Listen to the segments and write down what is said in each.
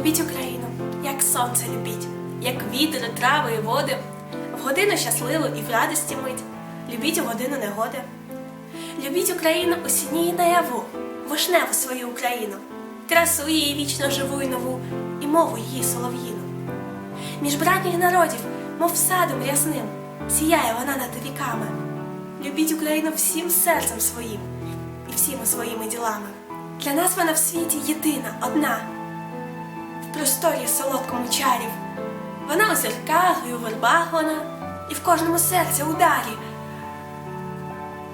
Любіть Україну, як сонце любіть, як вітер, трави і води, в годину щасливу і в радості мить. Любіть у годину негоди. Любіть Україну у сіні і наяву, вишневу свою Україну, красу її вічно живу і нову, і мову її солов'їну. Між братніх народів, мов садом рясним, сіяє вона над віками. Любіть Україну всім серцем своїм і всіми своїми ділами. Для нас вона в світі єдина, одна, в просторі солодкому чарів. Вона у зірках і у вербах вона, і в кожному серці ударі.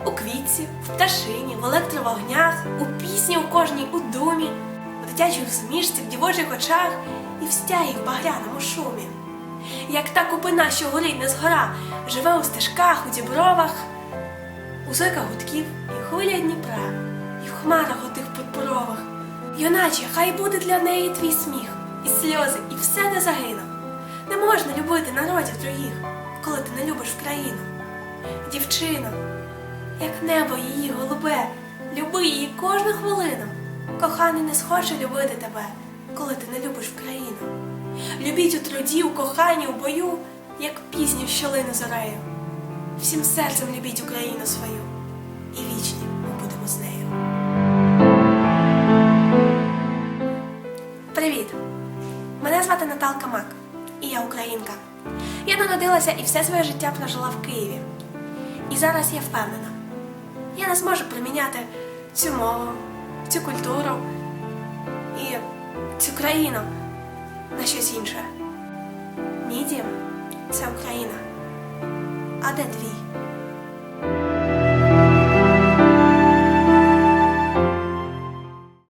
У квітці, в пташині, в електровогнях, у пісні у кожній у думі, в дитячій усмішці, в дівочих очах і в стяї в багряному шумі. Як та купина, що горить не згора, живе у стежках, у дібровах, у зойках гудків і хвиля Дніпра, і в хмарах отих пурпурових. Юначе, хай буде для неї твій сміх, і сльози, і все не загине. Не можна любити народів других, коли ти не любиш країну. Дівчино, як небо її голубе, люби її кожну хвилину. Коханий не схоче любити тебе, коли ти не любиш країну. Любіть у труді, у коханні, у бою, як пісню в щелину зорею. Всім серцем любіть Україну свою, і вічні Мене звати Наталка Мак, і я українка. Я народилася і все своє життя прожила в Києві. І зараз я впевнена, я не зможу приміняти цю мову, цю культуру і цю країну на щось інше. Мій дім це Україна. А де твій?